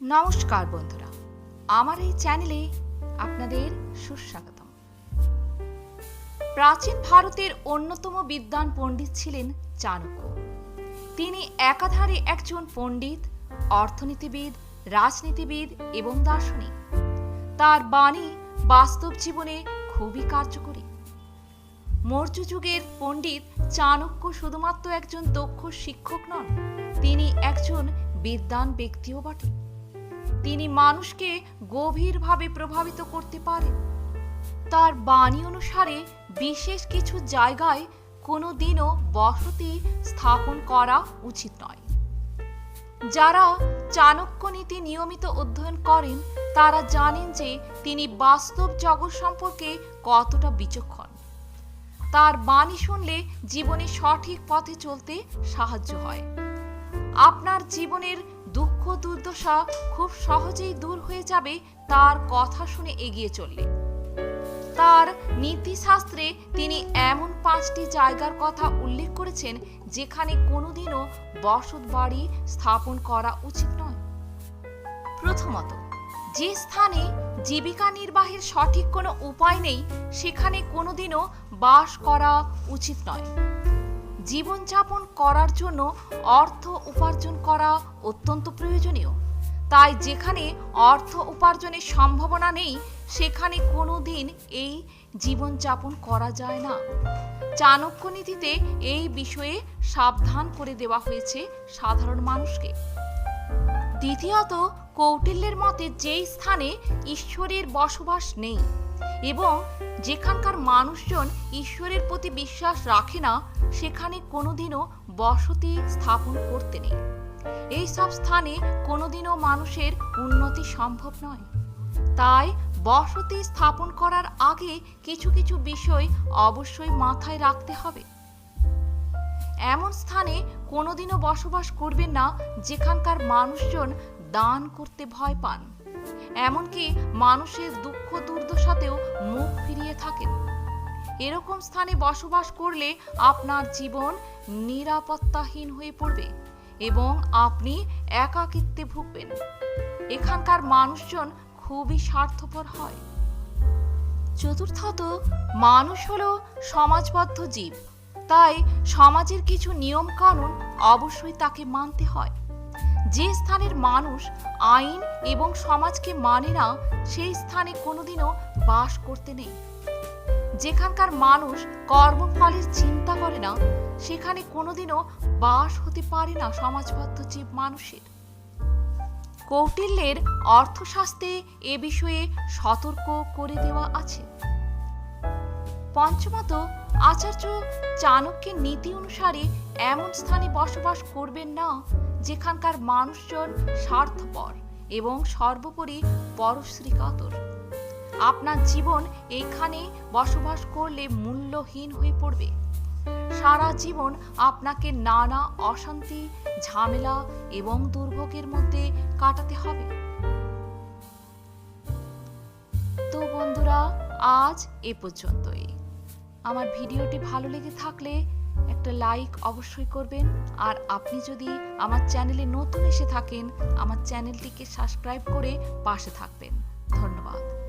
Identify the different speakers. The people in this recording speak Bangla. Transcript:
Speaker 1: নমস্কার বন্ধুরা। আমার এই চ্যানেলে আপনাদের সুস্বাগতম। প্রাচীন ভারতের অন্যতম বিদ্বান পণ্ডিত ছিলেন চাণক্য। তিনি একাধারে একজন পণ্ডিত, অর্থনীতিবিদ, রাজনীতিবিদ এবং দার্শনিক। তার বাণী বাস্তব জীবনে খুবই কার্যকরী। মৌর্য যুগের পণ্ডিত চাণক্য শুধুমাত্র একজন দক্ষ শিক্ষক নন, তিনি একজন বিদ্বান ব্যক্তিও বটে। তিনি মানুষকে গভীরভাবে প্রভাবিত করতে পারেন। তার বাণী অনুসারে বিশেষ কিছু জায়গায় কোনো দিনও বসতি স্থাপন করা উচিত নয়। যারা চাণক্য নীতি নিয়মিত অধ্যয়ন করেন, তারা জানেন যে তিনি বাস্তব জগৎ সম্পর্কে কতটা বিচক্ষণ। তার বাণী শুনলে জীবনে সঠিক পথে চলতে সাহায্য হয়। আপনার জীবনের দুর্দশা খুব সহজেই দূর হয়ে যাবে তার কথা শুনে এগিয়ে চললে। তার নীতিশাস্ত্রে তিনি এমন পাঁচটি জায়গার কথা উল্লেখ করেছেন যেখানে কোনোদিনও বসত বাড়ি স্থাপন করা উচিত নয়। প্রথমত, যে স্থানে জীবিকা নির্বাহের সঠিক কোনো উপায় নেই, সেখানে কোনোদিনও বাস করা উচিত নয়। জীবনযাপন করার জন্য অর্থ উপার্জন করা অত্যন্ত প্রয়োজনীয়। তাই যেখানে অর্থ উপার্জনের সম্ভাবনা নেই, সেখানে কোনো দিন এই জীবনযাপন করা যায় না। চাণক্য নীতিতে এই বিষয়ে সাবধান করে দেওয়া হয়েছে সাধারণ মানুষকে। দ্বিতীয়ত, কৌটিল্যের মতে যেই স্থানে ঈশ্বরের বসবাস নেই এবং যেখানকার মানুষজন ঈশ্বরের প্রতি বিশ্বাস রাখে না, সেখানে কোনোদিনও বসতি স্থাপন করতে নেই। এই সব স্থানে কোনোদিনও মানুষের উন্নতি সম্ভব নয়। তাই বসতি স্থাপন করার আগে কিছু কিছু বিষয় অবশ্যই মাথায় রাখতে হবে। এমন স্থানে কোনোদিনও বসবাস করবেন না যেখানকার মানুষজন দান করতে ভয় পান। এমনকি মানুষের দুঃখ দুর্দশাতেও মুখ ফিরিয়ে থাকেন। এরকম স্থানে বসবাস করলে আপনার জীবন নিরাপত্তাহীন হয়ে পড়বে এবং আপনি একাকিত্বে ভুগবেন। এখানকার মানুষজন খুবই স্বার্থপর হয়। চতুর্থত, মানুষ হলো সমাজবদ্ধ জীব। তাই সমাজের কিছু নিয়ম কানুন অবশ্যই তাকে মানতে হয়। যে স্থানের মানুষ আইন এবং সমাজকে মানে না, সেই স্থানে কোনোদিনও বাস করতে নেই। যেখানকার মানুষ কর্মফলের চিন্তা করে না, সেখানে কোনোদিনও বাস হতে পারে না সমাজবদ্ধ জীব মানুষের। কৌটিল্যের অর্থশাস্ত্রে এ বিষয়ে সতর্ক করে দেওয়া আছে। পঞ্চমত, আচার্য চাণক্যের নীতি অনুসারে এমন স্থানে বসবাস করবেন না, যেখানকার মানুষজন স্বার্থপর এবং সর্বোপরি পরশ্রী কাতর আপনার জীবন এইখানে বসবাস করলে মূল্যহীন হয়ে পড়বে। সারা জীবন আপনাকে নানা অশান্তি, ঝামেলা এবং দুর্ভোগের মধ্যে কাটাতে হবে। তো বন্ধুরা, আজ এ পর্যন্তই। আমার ভিডিওটি ভালো লেগে থাকলে একটা লাইক অবশ্যই করবেন। আর আপনি যদি আমার চ্যানেলে নতুন এসে থাকেন, আমার চ্যানেলটিকে সাবস্ক্রাইব করে পাশে থাকবেন। ধন্যবাদ।